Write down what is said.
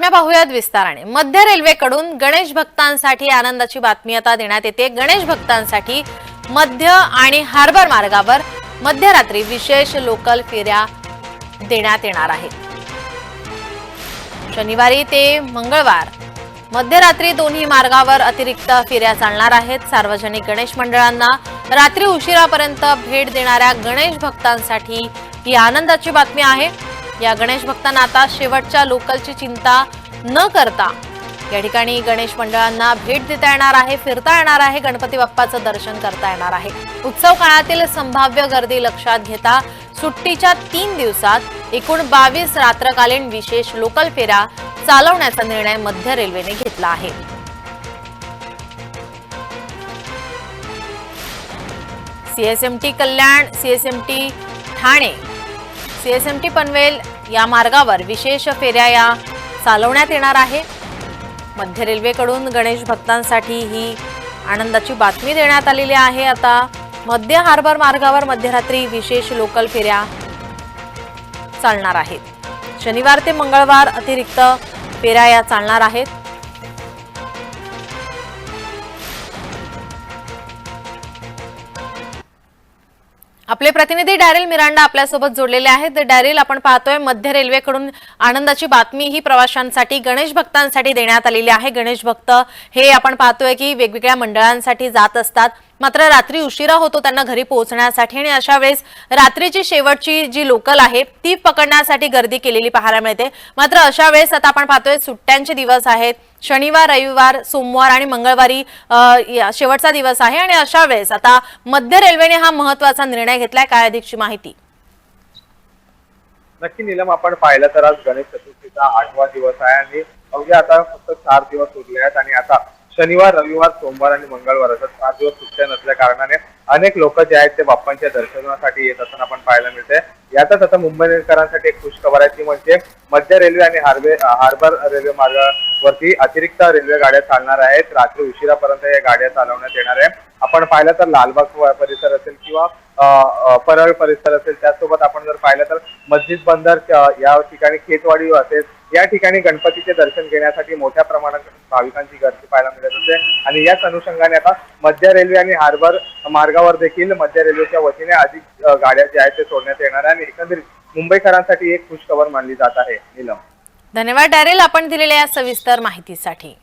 बातम्या पाहूयात विस्ताराने. मध्य रेल्वेकडून गणेश भक्तांसाठी आनंदाची बातमी आता देण्यात येते. गणेश भक्तांसाठी मध्य आणि हार्बर मार्गावर मध्यरात्री विशेष लोकल फेऱ्या देण्यात येणार आहेत. शनिवारी ते मंगळवार मध्यरात्री दोन्ही मार्गावर अतिरिक्त फेऱ्या चालणार आहेत. सार्वजनिक गणेश मंडळांना रात्री उशिरापर्यंत भेट देणाऱ्या गणेश भक्तांसाठी ही आनंदाची बातमी आहे. या गणेश भक्तांना आता शेवटच्या लोकलची चिंता न करता या ठिकाणी गणेश मंडळांना भेट देता येणार आहे फिरता येणार आहे गणपती बाप्पाचं दर्शन करता येणार आहे. उत्सव काळातील संभाव्य गर्दी लक्षात घेता सुट्टीच्या तीन दिवसात एकूण बावीस रात्रकालीन विशेष लोकल फेऱ्या चालवण्याचा निर्णय मध्य रेल्वेने घेतला आहे. CSMT Kalyan CSMT Thane CSMT Panvel या मार्गावर विशेष फेऱ्या या चालवण्यात येणार आहे. मध्य रेल्वेकडून गणेश भक्तांसाठी ही आनंदाची बातमी देण्यात आलेली आहे. आता मध्य हार्बर मार्गावर मध्यरात्री विशेष लोकल फेऱ्या चालणार आहेत. शनिवार ते मंगळवार अतिरिक्त फेऱ्या या चालणार आहेत. आपले प्रतिनिधी डॅरिल मिरांडा आपल्यासोबत जोडलेले आहेत. डॅरिल आपण पाहतोय मध्य रेल्वेकडून आनंदाची बातमी ही प्रवाशांसाठी गणेश भक्तांसाठी देण्यात आलेली आहे. गणेश भक्त हे आपण पाहतोय की वेगवेगळ्या मंडळांसाठी जात असतात. मात्र रात्री उशिरा होतो त्यांना घरी पोहोचण्यासाठी आणि अशा वेळेस रात्रीची शेवटची जी लोकल आहे ती पकडण्यासाठी गर्दी केलेली पाहायला मिळते. मात्र अशा वेळेस आता आपण पाहतोय सुट्ट्यांचे दिवस आहेत. शनिवार रविवार सोमवार आणि मंगळवारी शेवटचा दिवस आहे आणि अशा वेळेस आता मध्य रेल्वेने हा महत्त्वाचा निर्णय घेतलाय काय अधिकची माहिती. नक्की निलम आपण पाहिलं तर आज गणेश चतुर्थीचा आठवा दिवस आहे आणि अवघे आता फक्त चार दिवस उरले आहेत आणि आता शनिवार रविवार सोमवार आणि मंगळवार असं चार दिवस सुट्ट्या नसल्या कारणाने अनेक लोक जे आहेत ते बाप्पांच्या दर्शनासाठी येत असताना आपण पाहायला मिळते यातच आता मुंबईकरांसाठी एक खुश खबर आहे ती म्हणजे मध्य रेल्वे आणि हार्वे हार्बर रेल्वे मार्ग वरती अतिरिक्त रेल्वे गाड्या चालणार आहेत. रात्री उशिरापर्यंत या गाड्या चालवण्यात येणार आहे. आपण पाहिलं तर लालबाग परिसर असेल किंवा परळ परिसर असेल त्याचसोबत आपण जर पाहिलं तर मस्जिद बंदर या ठिकाणी खेतवाडी असेल. या ठिकाणी गणपतीचे दर्शन घेण्यासाठी मोठ्या प्रमाणात भाविकांची गर्दी पाहायला मिळत असते. आणि याच अनुषंगाने आता मध्य रेल्वे आणि हार्बर मार्गावर देखील मध्य रेल्वेच्या वतीने अधिक गाड्या ज्या आहेत ते सोडण्यात येणार आहे. आणि एकंदरीत मुंबईकरांसाठी एक खुश खबर मानली जात आहे. नीलम. धन्यवाद डॅरेल आपण दिलेल्या या सविस्तर माहितीसाठी.